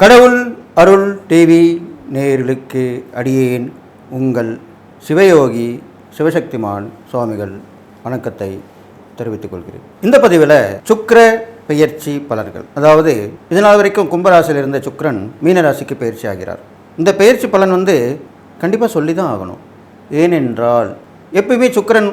கடவுள் அருள் டிவி நேர்களுக்கு அடியேன் உங்கள் சிவயோகி சிவசக்திமான் சுவாமிகள் வணக்கத்தை தெரிவித்துக் கொள்கிறேன். இந்த பதிவில் சுக்கர பெயர்ச்சி பலன்கள் அதாவது இதனால் வரைக்கும் கும்பராசியில் இருந்த சுக்கரன் மீனராசிக்கு பயிற்சி ஆகிறார். இந்த பயிற்சி பலன் வந்து கண்டிப்பாக சொல்லி தான் ஆகணும். ஏனென்றால் எப்பயுமே சுக்கிரன்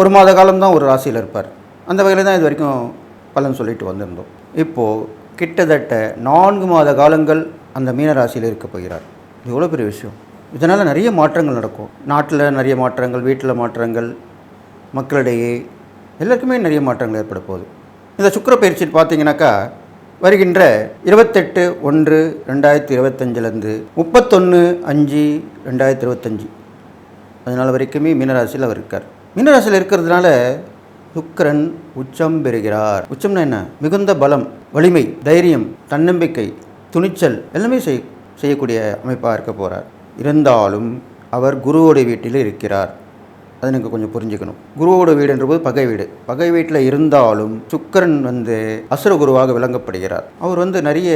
ஒரு மாத காலம்தான் ஒரு ராசியில் இருப்பார். அந்த வகையில் தான் இது வரைக்கும் பலன் சொல்லிட்டு வந்திருந்தோம். இப்போது கிட்டத்தட்ட நான்கு மாத காலங்கள் அந்த மீனராசியில் இருக்க போகிறார். இது எவ்வளோ பெரிய விஷயம்? இதனால் நிறைய மாற்றங்கள் நடக்கும். நாட்டில் நிறைய மாற்றங்கள் வீட்டில் மாற்றங்கள் மக்களிடையே எல்லாருக்குமே நிறைய மாற்றங்கள் ஏற்பட போகுது. இந்த சுக்கர பயிற்சி பார்த்தீங்கன்னாக்கா வருகின்ற இருபத்தெட்டு ஒன்று ரெண்டாயிரத்தி இருபத்தஞ்சிலேருந்து முப்பத்தொன்று அஞ்சு ரெண்டாயிரத்தி இருபத்தஞ்சி. அதனால் வரைக்குமே மீனராசியில் அவர் இருக்கார். மீனராசியில் இருக்கிறதுனால சுக்கரன் உச்சம் பெறுகிறார். உச்சம்னா என்ன? மிகுந்த பலம். வலிமை தைரியம் தன்னம்பிக்கை துணிச்சல் எல்லாமே செய் செய்யக்கூடிய அமைப்பாக இருக்க போகிறார் இருந்தாலும் அவர் குருவோடைய வீட்டில் இருக்கிறார். அதை நீங்கள் கொஞ்சம் புரிஞ்சுக்கணும். குருவோட வீடுன்றபோது பகை வீடு. பகை வீட்டில் இருந்தாலும் சுக்கிரன் வந்து அசுர குருவாக விளங்கப்படுகிறார். அவர் வந்து நிறைய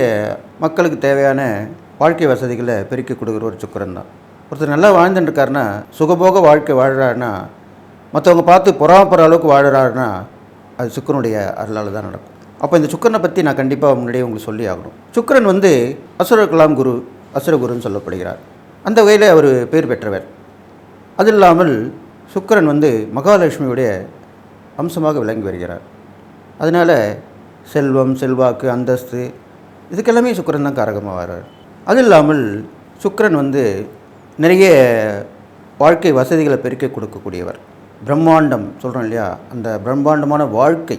மக்களுக்கு தேவையான வாழ்க்கை வசதிகளை பெருக்கி கொடுக்குற ஒரு சுக்கரன் தான். ஒருத்தர் நல்லா வாழ்ந்துட்டுருக்காருன்னா சுகபோக வாழ்க்கை வாழ்கிறாருன்னா மற்றவங்க பார்த்து பொறாமப்படுற அளவுக்கு வாழ்கிறாருன்னா அது சுக்கரனுடைய அருளால் தான் நடக்கும். அப்போ இந்த சுக்கரனை பற்றி நான் கண்டிப்பாக முன்னாடியே உங்களுக்கு சொல்லி ஆகணும். சுக்கரன் வந்து அசுர கலாம் குரு அசுரகுருன்னு சொல்லப்படுகிறார். அந்த வகையில் அவர் பேர் பெற்றவர். அது இல்லாமல் சுக்கிரன் வந்து மகாலட்சுமியுடைய அம்சமாக விளங்கி வருகிறார். அதனால் செல்வம் செல்வாக்கு அந்தஸ்து இதுக்கெல்லாமே சுக்கிரன் தான் காரகமாக வர்றார் அது இல்லாமல் சுக்கிரன் வந்து நிறைய வாழ்க்கை வசதிகளை பெருக்கி கொடுக்கக்கூடியவர். பிரம்மாண்டம் சொல்கிறோம் இல்லையா? அந்த பிரம்மாண்டமான வாழ்க்கை.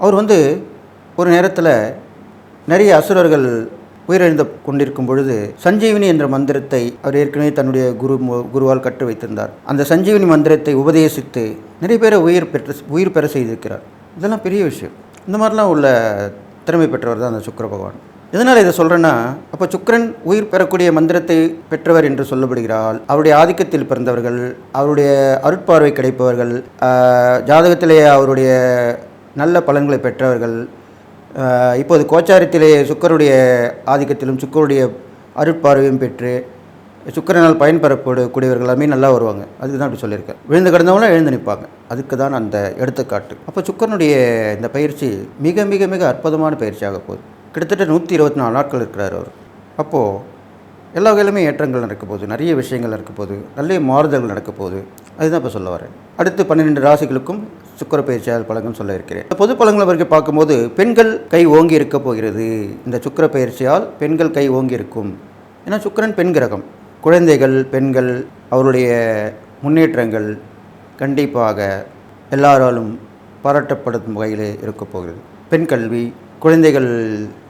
அவர் வந்து ஒரு நேரத்தில் நிறைய அசுரர்கள் உயிரிழந்து கொண்டிருக்கும் பொழுது சஞ்சீவினி என்ற மந்திரத்தை அவர் ஏற்கனவே தன்னுடைய குரு குருவால் கற்று வைத்திருந்தார். அந்த சஞ்சீவினி மந்திரத்தை உபதேசித்து நிறைய பேரை உயிர் பெற்று உயிர் பெற செய்திருக்கிறார். இதெல்லாம் பெரிய விஷயம். இந்த மாதிரிலாம் உள்ள திறமை பெற்றவர் தான் அந்த சுக்கர பகவான். எதனால் இதை சொல்கிறேன்னா அப்போ சுக்கரன் உயிர் பெறக்கூடிய மந்திரத்தை பெற்றவர் என்று சொல்லப்படுகிறால் அவருடைய ஆதிக்கத்தில் பிறந்தவர்கள் அவருடைய அருட்பார்வை கிடைப்பவர்கள் ஜாதகத்திலேயே அவருடைய நல்ல பலன்களை பெற்றவர்கள். இப்போது கோச்சாரத்திலே சுக்கருடைய ஆதிக்கத்திலும் சுக்கருடைய அருட்பார்வையும் பெற்று சுக்கரனால் பயன்பெறக்கூடியவர்கள் எல்லாமே நல்லா வருவாங்க. அதுக்கு தான் அப்படி சொல்லியிருக்கேன். விழுந்து கிடந்தவங்களும் எழுந்து நிற்பாங்க. அதுக்கு தான் அந்த எடுத்துக்காட்டு. அப்போ சுக்கரனுடைய இந்த பயிற்சி மிக மிக மிக அற்புதமான பயிற்சியாக போகுது. கிட்டத்தட்ட நூற்றி இருபத்தி நாலு நாட்கள் இருக்கிறார் அவர். அப்போது எல்லா வகையிலுமே ஏற்றங்கள் நடக்க போகுது நிறைய விஷயங்கள் நடக்க போகுது மாறுதல்கள் நடக்க போகுது அதுதான் இப்போ சொல்ல வரேன். அடுத்து பன்னிரெண்டு ராசிகளுக்கும் சுக்கர பயிற்சியால் பலன்கள் சொல்ல இருக்கிறேன். பொது பலன்களை வரைக்கும் பார்க்கும்போது பெண்கள் கை ஓங்கி இருக்க போகிறது. இந்த சுக்கிர பயிற்சியால் பெண்கள் கை ஓங்கி இருக்கும். ஏன்னா சுக்கிரன் பெண் கிரகம். குழந்தைகள் பெண்கள் அவருடைய முன்னேற்றங்கள் கண்டிப்பாக எல்லாராலும் பாராட்டப்படும் வகையில் இருக்க போகிறது. பெண் கல்வி குழந்தைகள்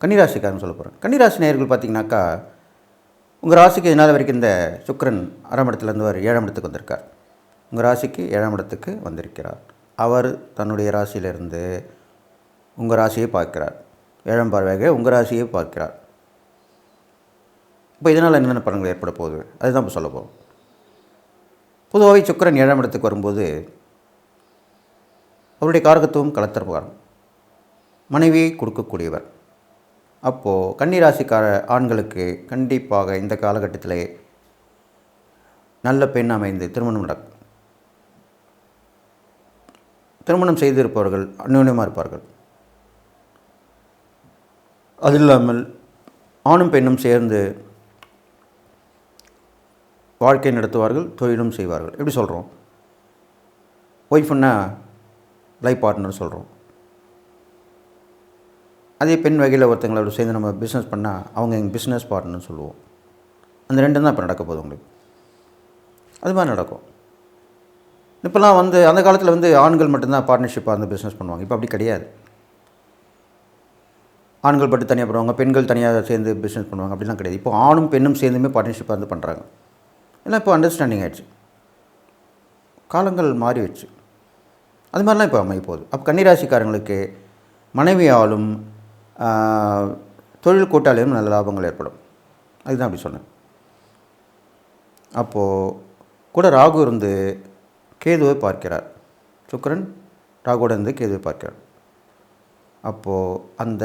கன்னிராசிக்காரன் சொல்ல போகிறேன் கன்னிராசி நேயர்கள் பார்த்தீங்கன்னாக்கா உங்கள் ராசிக்கு இதனால் வரைக்கும் இந்த சுக்கிரன் ஆறாம் இடத்துலேருந்து அவர் ஏழாம் இடத்துக்கு வந்திருக்கார். உங்கள் ராசிக்கு ஏழாம் இடத்துக்கு வந்திருக்கிறார். அவர் தன்னுடைய ராசியிலிருந்து உங்கள் ராசியை பார்க்கிறார். ஏழாம் பார்வையாக உங்கள் ராசியை பார்க்கிறார். இப்போ இதனால் என்னென்ன பலன்கள் ஏற்பட போகுது? அதுதான் இப்போ சொல்ல போகிறோம் பொதுவாகவே சுக்கிரன் ஏழாம் இடத்துக்கு வரும்போது அவருடைய காரகத்துவம் கலத்தரப்பார் மனைவியை கொடுக்கக்கூடியவர். அப்போது கன்னிராசிக்கார ஆண்களுக்கு கண்டிப்பாக இந்த காலகட்டத்திலே நல்ல பெண் அமைந்து திருமணம் நடக்கும் திருமணம் செய்திருப்பவர்கள் அந்யோன்யமாக இருப்பார்கள். அது இல்லாமல் ஆணும் பெண்ணும் சேர்ந்து வாழ்க்கை நடத்துவார்கள் தொழிலும் செய்வார்கள். எப்படி சொல்கிறோம் ஒய்ஃப்னா லைஃப் பார்ட்னர் சொல்கிறோம் அதே பெண் வகையில் ஒருத்தங்களோட சேர்ந்து நம்ம பிஸ்னஸ் பண்ணால் அவங்க எங்கள் பிஸ்னஸ் பார்ட்னர்னு சொல்லுவோம். அந்த ரெண்டும் தான் இப்போ நடக்க போகுது உங்களுக்கு. அது மாதிரி நடக்கும். இப்போலாம் வந்து அந்த காலத்தில் வந்து ஆண்கள் மட்டும்தான் பார்ட்னர்ஷிப்பாக வந்து பிஸ்னஸ் பண்ணுவாங்க. இப்போ அப்படி கிடையாது. ஆண்கள் மட்டும் தனியாக பண்ணுவாங்க பெண்கள் தனியாக சேர்ந்து பிஸ்னஸ் பண்ணுவாங்க. அப்படிலாம் கிடையாது. இப்போ ஆணும் பெண்ணும் சேர்ந்துமே பார்ட்னர்ஷிப்பாக வந்து பண்ணுறாங்க எல்லாம் இப்போ அண்டர்ஸ்டாண்டிங் ஆயிடுச்சு. காலங்கள் மாறிடுச்சு. அது மாதிரிலாம் இப்போ அமைய போகுது அப்போ கன்னிராசிக்காரங்களுக்கு மனைவியாலும் தொழில் கூட்டாளியும் நல்ல லாபங்கள் ஏற்படும். அதுதான் அப்படி சொன்னேன். அப்போது கூட ராகு இருந்து கேதுவை பார்க்கிறார். சுக்கரன் ராகுவோட இருந்து கேதுவை பார்க்கிறார். அப்போது அந்த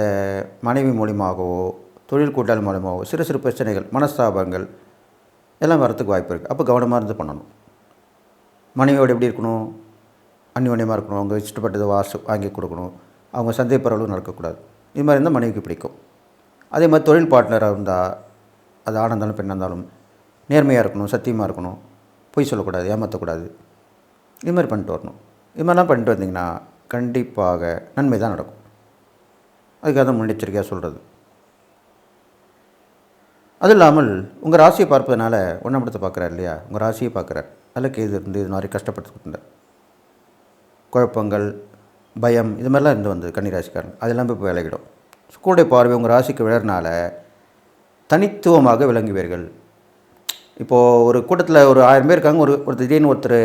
மனைவி மூலியமாகவோ தொழில் கூட்டாளி மூலியமாகவோ சிறு சிறு பிரச்சனைகள் மனஸ்தாபங்கள் எல்லாம் வரத்துக்கு வாய்ப்பு இருக்குது அப்போ கவனமாக இருந்து பண்ணணும். மனைவியோடு எப்படி இருக்கணும்? அந்யோன்யமாக இருக்கணும். அவங்க இஷ்டப்பட்டதை வாசு வாங்கி கொடுக்கணும். அவங்க சந்தேகப்படுற அளவு நடக்கக்கூடாது. இது மாதிரி இருந்தால் மனைவிக்கு பிடிக்கும். அதே மாதிரி தொழில் பார்ட்னராக இருந்தால் அது ஆணாக இருந்தாலும் பெண்ணாக இருந்தாலும் நேர்மையாக இருக்கணும் சத்தியமாக இருக்கணும் பொய் சொல்லக்கூடாது ஏமாற்றக்கூடாது இது மாதிரி பண்ணிட்டு வரணும். இது மாதிரிலாம் பண்ணிட்டு வந்தீங்கன்னா கண்டிப்பாக நன்மை தான் நடக்கும். அதுக்காக தான் முன்னெச்சரிக்கையாக சொல்கிறது அது இல்லாமல் உங்கள் ராசியை பார்ப்பதனால ஒன்றாம் இடத்தை பார்க்குறாரு இல்லையா? உங்கள் ராசியை பார்க்குறார். அதில் கேது இருந்து இது மாதிரி கஷ்டப்பட்டு குழப்பங்கள் பயம் இது மாதிரிலாம் இருந்து வந்தது கன்னிராசிக்காரன். அதெல்லாம் இப்போ விலகிடும். கூட பார்வை உங்கள் ராசிக்கு விழறனால தனித்துவமாக விளங்குவீர்கள். இப்போது ஒரு கூட்டத்தில் ஒரு ஆயிரம் பேர் இருக்காங்க ஒரு ஒரு திடீர்னு ஒருத்தர்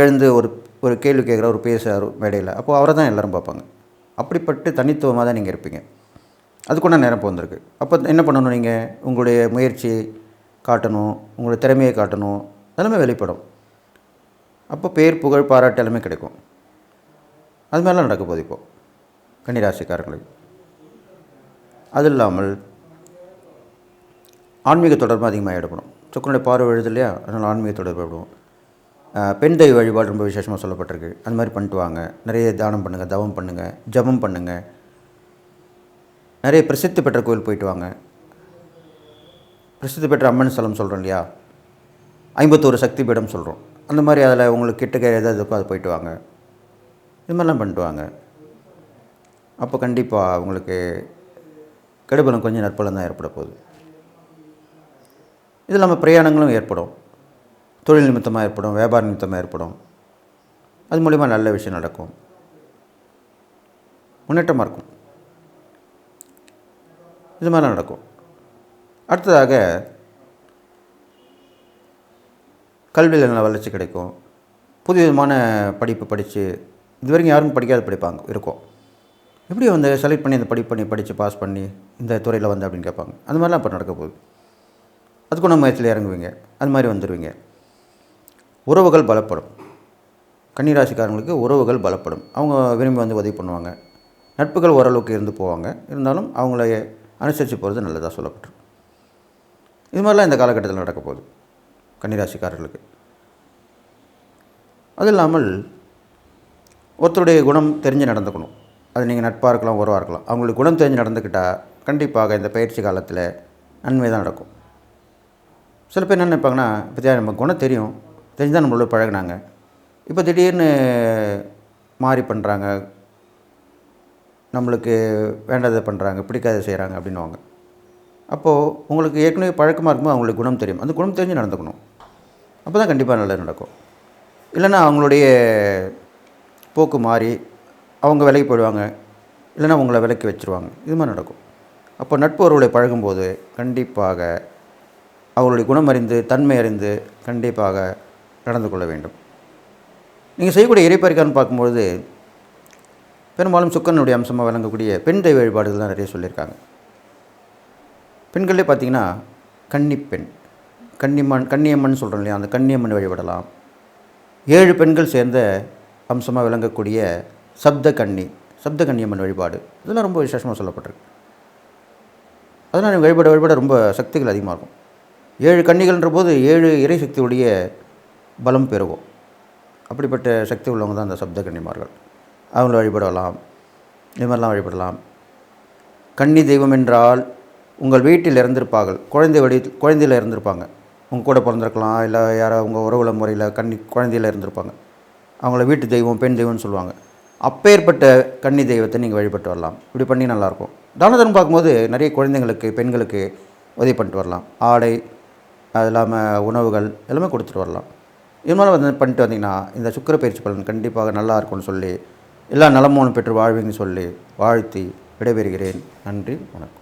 எழுந்து ஒரு ஒரு கேள்வி கேட்குற ஒரு பேசுகிறார் மேடையில் அப்போது அவரை தான் எல்லோரும் பார்ப்பாங்க. அப்படிப்பட்டு தனித்துவமாக தான் நீங்கள் இருப்பீங்க. அதுக்குள்ள நேரம் வந்திருக்கு அப்போ என்ன பண்ணணும் நீங்கள் உங்களுடைய முயற்சி காட்டணும் உங்களுடைய திறமையை காட்டணும் அதெல்லாமே வெளிப்படும். அப்போ பேர் புகழ் பாராட்டு எல்லாமே கிடைக்கும். அது மாதிரிலாம் நடக்க போகுது இப்போது கன்னிராசிக்காரங்களுக்கு அது இல்லாமல் ஆன்மீக தொடர்பு அதிகமாக ஈடுபடும் சுக்கரனுடைய பார்வை எழுது இல்லையா? அதனால் ஆன்மீக தொடர்பு ஏற்படும் பெண் தெய்வ வழிபாடு ரொம்ப விசேஷமாக சொல்லப்பட்டிருக்கு. அந்த மாதிரி பண்ணிட்டு வாங்க. நிறைய தானம் பண்ணுங்கள் தவம் பண்ணுங்கள் ஜபம் பண்ணுங்கள் நிறைய பிரசித்தி பெற்ற கோயில் போயிட்டு வாங்க. பிரசித்தி பெற்ற அம்மன் ஸ்தலம் சொல்கிறோம் இல்லையா? ஐம்பத்தோரு சக்தி பீடம் சொல்கிறோம் அந்த மாதிரி அதில் உங்களுக்கு கிட்டக்க எதாவது இருக்கோ அது போயிட்டு வாங்க. இது மாதிரிலாம் பண்ணிட்டு வாங்க அப்போ கண்டிப்பாக அவங்களுக்கு கெடுபலம் கொஞ்சம் நற்பலம் தான் ஏற்பட போகுது. இது இல்லாமல் பிரயாணங்களும் ஏற்படும். தொழில் நிமித்தமாக ஏற்படும் வியாபார நிமித்தமாக ஏற்படும். அது மூலிமா நல்ல விஷயம் நடக்கும். முன்னேற்றமாக இருக்கும். இது மாதிரிலாம் நடக்கும். அடுத்ததாக கல்வியில் நல்ல வளர்ச்சி கிடைக்கும். புது விதமான படிப்பு படித்து இது வரைக்கும் யாரும் படிக்காத படிப்பாங்க இருக்கும். எப்படி வந்து செலக்ட் பண்ணி அந்த படிப்பு பண்ணி படித்து பாஸ் பண்ணி இந்த துறையில் வந்து அப்படின்னு கேட்பாங்க. அந்த மாதிரிலாம் இப்போ நடக்க போகுது. அதுக்கு நம்ம முயற்சியில் இறங்குவீங்க அது மாதிரி வந்துடுவீங்க உறவுகள் பலப்படும். கன்னிராசிக்காரங்களுக்கு உறவுகள் பலப்படும். அவங்க விரும்பி வந்து உதவி பண்ணுவாங்க. நட்புகள் ஓரளவுக்கு இருந்து போவாங்க. இருந்தாலும் அவங்கள அனுசரித்து போகிறது நல்லதாக சொல்லப்பட்டிருக்கு. இது மாதிரிலாம் இந்த காலகட்டத்தில் நடக்க போகுது. கன்னிராசிக்காரர்களுக்கு. அது இல்லாமல் ஒருத்தருடைய குணம் தெரிஞ்சு நடந்துக்கணும். அது நீங்கள் நட்பாக இருக்கலாம் உறவாக இருக்கலாம். அவங்களுக்கு குணம் தெரிஞ்சு நடந்துக்கிட்டால் கண்டிப்பாக இந்த பயிற்சி காலத்தில் நன்மை தான் நடக்கும். சில பேர் என்ன நினைப்பாங்கன்னா இப்போ நம்ம குணம் தெரியும். தெரிஞ்சு தான் நம்மளோட பழகினாங்க. இப்போ திடீர்னு மாறி பண்ணுறாங்க நம்மளுக்கு வேண்டாத பண்ணுறாங்க பிடிக்காத செய்கிறாங்க அப்படின்னுவாங்க. அப்போது உங்களுக்கு ஏற்கனவே பழக்கமாக இருக்கும்போது அவங்களுக்கு குணம் தெரியும். அந்த குணம் தெரிஞ்சு நடந்துக்கணும். அப்போ தான் கண்டிப்பாக நல்லது நடக்கும். இல்லைன்னா அவங்களுடைய போக்கு மாறி அவங்க விலைக்கு போயிடுவாங்க. இல்லைன்னா உங்களை விலைக்கு வச்சுருவாங்க. இது மாதிரி நடக்கும். அப்போ நட்பு உறவுகளை பழகும்போது கண்டிப்பாக அவர்களுடைய குணம் அறிந்து தன்மை அறிந்து கண்டிப்பாக நடந்து கொள்ள வேண்டும். நீங்கள் செய்யக்கூடிய இறைப்பறிக்கான்னு பார்க்கும்பொழுது பெரும்பாலும் சுக்கனுடைய அம்சமாக விளங்கக்கூடிய பெண் தெய்வ வழிபாடுகள் தான் நிறைய சொல்லியிருக்காங்க. பெண்களே பார்த்திங்கன்னா கன்னிப்பெண் கன்னிமண் கன்னியம்மன் சொல்கிறோம் இல்லையா? அந்த கன்னியம்மன் வழிபடலாம். ஏழு பெண்கள் சேர்ந்த அம்சமாக விளங்கக்கூடிய சப்த கன்னி சப்த கன்னியம்மன் வழிபாடு. இதெல்லாம் ரொம்ப விசேஷமாக சொல்லப்பட்டிருக்கு. அதனால் வழிபாட வழிபாட ரொம்ப சக்திகள் அதிகமாக இருக்கும். ஏழு கண்ணிகள்ன்ற போது ஏழு இறை சக்தியுடைய பலம் பெறுவோம். அப்படிப்பட்ட சக்தி உள்ளவங்க தான் அந்த சப்த கன்னிமார்கள் அவங்கள வழிபடலாம். இது மாதிரிலாம் வழிபடலாம். கன்னி தெய்வம் என்றால் உங்கள் வீட்டில் இறந்திருப்பார்கள். குழந்தை வடி குழந்தையில் இருந்திருப்பாங்க உங்கள் கூட பிறந்திருக்கலாம் இல்லை யாரோ உங்கள் உறவுல முறையில் கன்னி குழந்தையில் இருந்திருப்பாங்க அவங்கள வீட்டு தெய்வம் பெண் தெய்வம்னு சொல்லுவாங்க. அப்பேற்பட்ட கன்னி தெய்வத்தை நீங்கள் வழிபட்டு வரலாம். இப்படி பண்ணி நல்லாயிருக்கும். தானதனம் பார்க்கும்போது நிறைய குழந்தைங்களுக்கு பெண்களுக்கு உதவி பண்ணிட்டு வரலாம். ஆடை அது இல்லாமல் உணவுகள் எல்லாமே கொடுத்துட்டு வரலாம். இது மாதிரி வந்து பண்ணிட்டு வந்தீங்கன்னா இந்த சுக்கர பயிற்சி பலன் கண்டிப்பாக நல்லா இருக்கும்னு சொல்லி எல்லா நலமோனும் பெற்று வாழ்வீங்கன்னு சொல்லி வாழ்த்தி விடைபெறுகிறேன். நன்றி வணக்கம்.